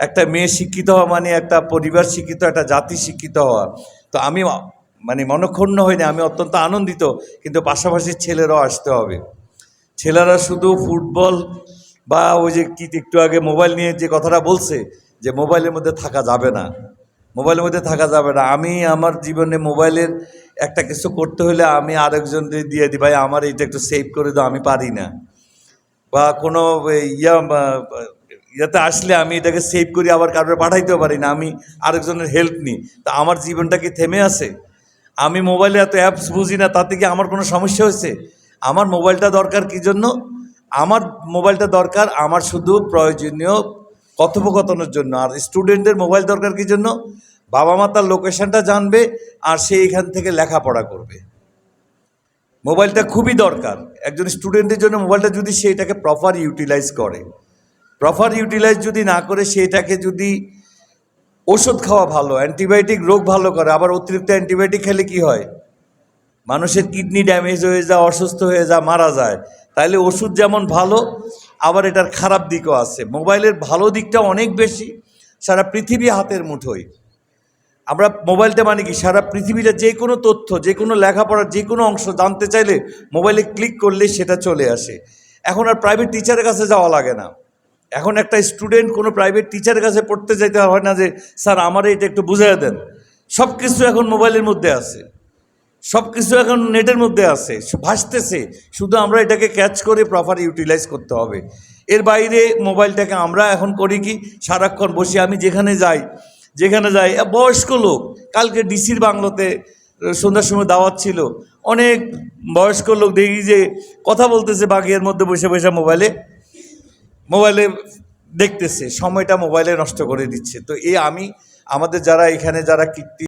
একটা মেয়ে শিক্ষিত হওয়া মানে একটা পরিবার শিক্ষিত, একটা জাতি শিক্ষিত হওয়া। তো আমি মানে মনক্ষুণ্ণ হইনি, আমি অত্যন্ত আনন্দিত, কিন্তু পাশাপাশি ছেলেরাও আসতে হবে। ছেলেরা শুধু ফুটবল বা ওই যে কি, একটু আগে মোবাইল নিয়ে যে কথাটা বলছে, যে মোবাইলের মধ্যে থাকা যাবে না। মোবাইলের মধ্যে থাকা যাবে না। আমি আমার জীবনে মোবাইলের একটা কিছু করতে হলে আমি আরেকজনকে দিয়ে দিই, ভাই, আমার এটা একটু সেভ করে দাও, আমি পারি না। বা কোনো ইয়া বা, ইয়াতে আসলে আমি এটাকে সেভ করি আবার কারোর পাঠাইতেও পারি না আমি আরেকজনের হেল্প নিই। তা আমার জীবনটা কি থেমে আছে? আমি মোবাইলে এত অ্যাপস বুঝি না তাতে কি আমার কোনো সমস্যা হয়েছে? আমার মোবাইলটা দরকার কি জন্য? আমার মোবাইলটা দরকার আমার শুধু প্রয়োজনীয় কথোপকথনের জন্য। আর স্টুডেন্টদের মোবাইল দরকার কি জন্য? বাবা মা তার লোকেশনটা জানবে আর সে এখান থেকে লেখাপড়া করবে। মোবাইলটা খুবই দরকার। একজন স্টুডেন্টের জন্য মোবাইলটা যদি সে এটাকে প্রপার ইউটিলাইজ করে। প্রপার ইউটিলাইজ যদি না করে সেটাকে যদি ওষুধ খাওয়া ভালো অ্যান্টিবায়োটিক রোগ ভালো করে, আবার অতিরিক্ত অ্যান্টিবায়োটিক খেলে কি হয়? মানুষের কিডনি ড্যামেজ হয়ে যায়, অসুস্থ হয়ে যায়, মারা যায়। তাইলে ওষুধ যেমন ভালো, আবার এটার খারাপ দিকও আছে। মোবাইলের ভালো দিকটা অনেক বেশি, সারা পৃথিবী হাতের মুঠোয়। আমরা মোবাইলটা মানে কি? সারা পৃথিবীতে যে কোনো তথ্য, যে কোনো লেখাপড়ার যে কোনো অংশ জানতে চাইলে মোবাইলে ক্লিক করলে সেটা চলে আসে। এখন আর প্রাইভেট টিচারের কাছে যাওয়া লাগে না। এখন একটা স্টুডেন্ট কোনো প্রাইভেট টিচারের কাছে পড়তে যেতে হয় না যে, স্যার, আমার এটা একটু বুঝিয়ে দেন। সব কিছু এখন মোবাইলের মধ্যে আছে। সব কিছু এখন নেটের মধ্যে আছে। ভাসতেছে। শুধু আমরা এটাকে ক্যাচ করে প্রপার ইউটিলাইজ করতে হবে। এর বাইরে মোবাইলটাকে আমরা এখন করি কি, সারাক্ষণ বসে আমি যেখানে যাই যেখানে যাই বয়স্ক লোক, কালকে ডিসির বাংলোতে সন্ধ্যার সময় দাওয়াত ছিল। অনেক বয়স্ক লোক দেখি যে, কথা বলতেছে বাগিয়ার মধ্যে বসে বসে মোবাইলে। মোবাইলে দেখতেছে, সময়টা মোবাইলে নষ্ট করে দিচ্ছে। তো এই আমি, আমাদের যারা এখানে যারা কীর্তি